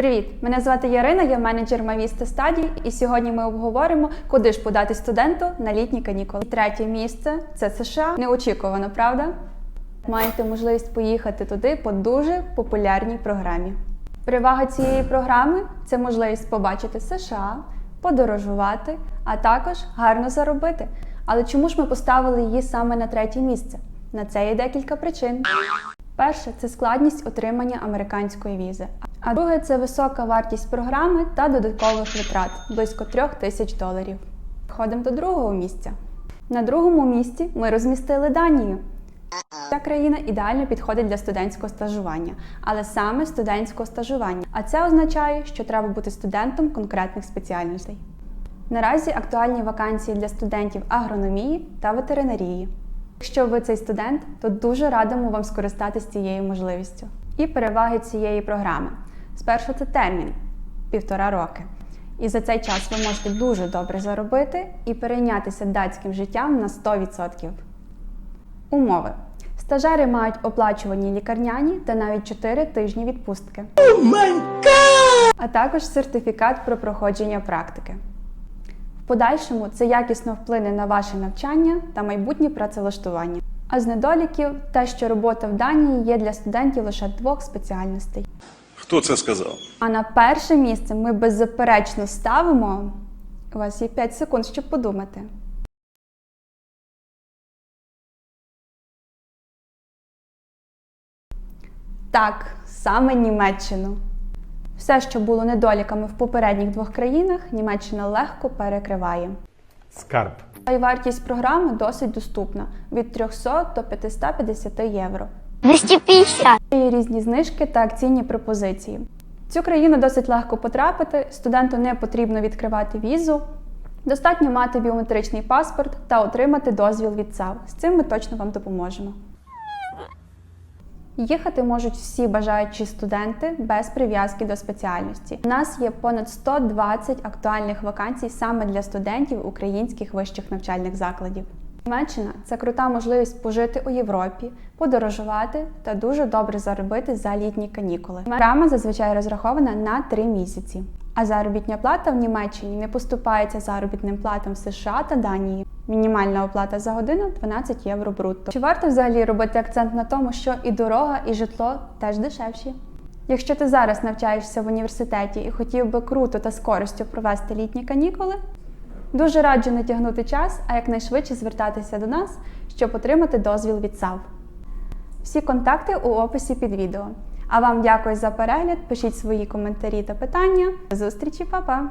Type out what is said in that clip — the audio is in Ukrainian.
Привіт! Мене звати Ярина, я менеджер Мавіста стадій, і сьогодні ми обговоримо, куди ж подати студенту на літні канікули. Третє місце це США. Неочікувано, правда? Маєте можливість поїхати туди по дуже популярній програмі. Перевага цієї програми це можливість побачити США, подорожувати, а також гарно заробити. Але чому ж ми поставили її саме на третє місце? На це є декілька причин. Перше це складність отримання американської візи. А друге це висока вартість програми та додаткових витрат близько трьох тисяч доларів. Ходимо до другого місця. На другому місці ми розмістили Данію. Ця країна ідеально підходить для студентського стажування, але саме студентського стажування. А це означає, що треба бути студентом конкретних спеціальностей. Наразі актуальні вакансії для студентів агрономії та ветеринарії. Якщо ви цей студент, то дуже радимо вам скористатися цією можливістю. І переваги цієї програми. Спершу це термін півтора роки. І за цей час ви можете дуже добре заробити і перейнятися датським життям на 100%. Умови. Стажери мають оплачувані лікарняні та навіть 4 тижні відпустки. А також сертифікат про проходження практики. В подальшому це якісно вплине на ваше навчання та майбутнє працевлаштування. А з недоліків те, що робота в Данії є для студентів лише двох спеціальностей. Хто це сказав? А на перше місце ми беззаперечно ставимо. У вас є 5 секунд, щоб подумати. Так, саме Німеччину. Все, що було недоліками в попередніх двох країнах, Німеччина легко перекриває. Скарб. А й вартість програми досить доступна від 300 до 550 євро. 250. Є різні знижки та акційні пропозиції. В цю країну досить легко потрапити, студенту не потрібно відкривати візу. Достатньо мати біометричний паспорт та отримати дозвіл від ЦАВ. З цим ми точно вам допоможемо. Їхати можуть всі бажаючі студенти без прив'язки до спеціальності. У нас є понад 120 актуальних вакансій саме для студентів українських вищих навчальних закладів. Німеччина це крута можливість пожити у Європі, подорожувати та дуже добре заробити за літні канікули. Програма зазвичай розрахована на 3 місяці. А заробітня плата в Німеччині не поступається заробітним платам в США та Данії. Мінімальна оплата за годину 12 євро брутто. Чи варто взагалі робити акцент на тому, що і дорога, і житло теж дешевші? Якщо ти зараз навчаєшся в університеті і хотів би круто та з користю провести літні канікули, дуже раджу не тягнути час, а якнайшвидше звертатися до нас, щоб отримати дозвіл від САВ. Всі контакти у описі під відео. А вам дякую за перегляд. Пишіть свої коментарі та питання. До зустрічі, па-па!